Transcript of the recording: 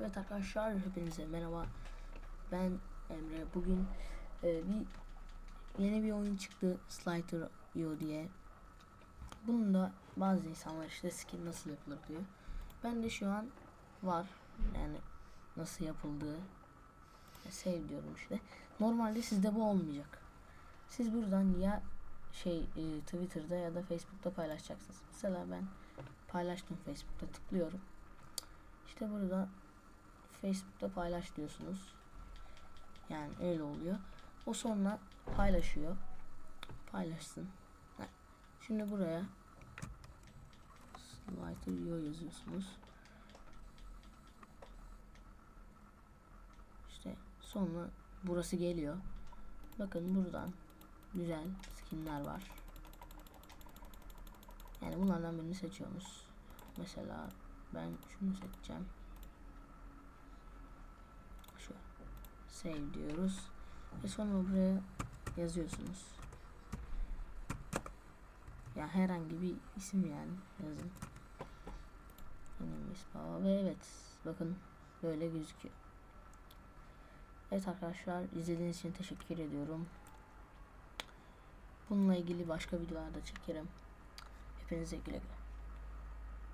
Evet arkadaşlar hepinize merhaba. Ben Emre. Bugün e, bir yeni bir oyun çıktı Slider.io diye. Bunun da bazı insanlar işte skin nasıl yapılır diyor. Ben de şu an var. Yani nasıl yapıldığı save diyorum işte. Normalde sizde bu olmayacak. Siz buradan ya şey e, Twitter'da ya da Facebook'ta paylaşacaksınız. Mesela ben paylaştım Facebook'ta tıklıyorum. İşte burada Facebook'ta paylaş diyorsunuz. Yani öyle oluyor. O sonra paylaşıyor. Paylaşsın. Şimdi buraya Slider.io yazıyorsunuz. İşte sonra burası geliyor. Bakın buradan güzel skinler var. Yani bunlardan birini seçiyorsunuz. Mesela ben şunu seçeceğim. Şu save diyoruz. Ve sonra buraya yazıyorsunuz. Ya herhangi bir isim yani yazın. Benim ispa ve evet bakın böyle gözüküyor. Evet arkadaşlar izlediğiniz için teşekkür ediyorum. Bununla ilgili başka videolarda çekerim. Hepinize güle güle.